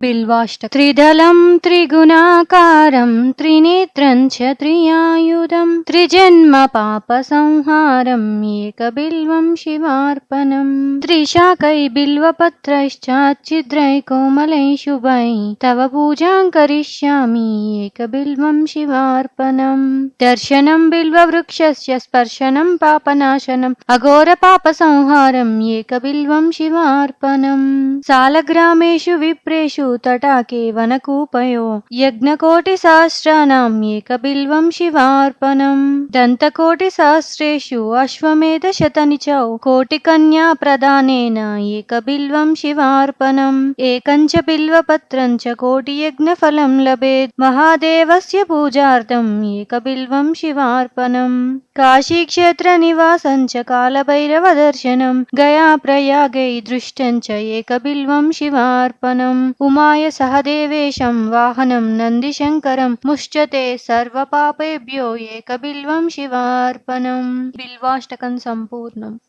బిల్వాష్ట త్రిదళం త్రిగుణాకారం త్రినేత్రం చ త్రియాయుధం త్రిజన్మ పాప సంహారం ఏక బిల్వం శివార్పణం త్రిశాకై బిల్వపత్రైశ్చాచ్చిద్రై కోమలై శుభై తవ పూజాం కరిష్యామి ఏక బిల్వం శివార్పణం దర్శనం బిల్వవృక్షస్య స్పర్శనం పాపనాశనం అఘోర పాప సంహారం ఏక బిల్వం శివార్పణం సాలగ్రామేషు విప్రేషు తటాకే వనకూపయో. యజ్ఞకోటి సహస్రానాం ఏక బిల్వం శివార్పణం దంతకోటి సహస్రేషు అశ్వమేధ శతనిచౌ కోటి కన్యా ప్రదానేన ఏక బిల్వం శివార్పణం ఏకంచ బిల్వపత్రం చ కోటి యజ్ఞ ఫలం లభేత్ మహాదేవస్య పూజార్థం ఏక బిల్వం శివార్పణం కాశీక్షేత్ర నివాసం చ కాలభైరవ దర్శనం గయా ప్రయాగై దృష్టం శివార్పణం. బిల్వాష్టకం సంపూర్ణం.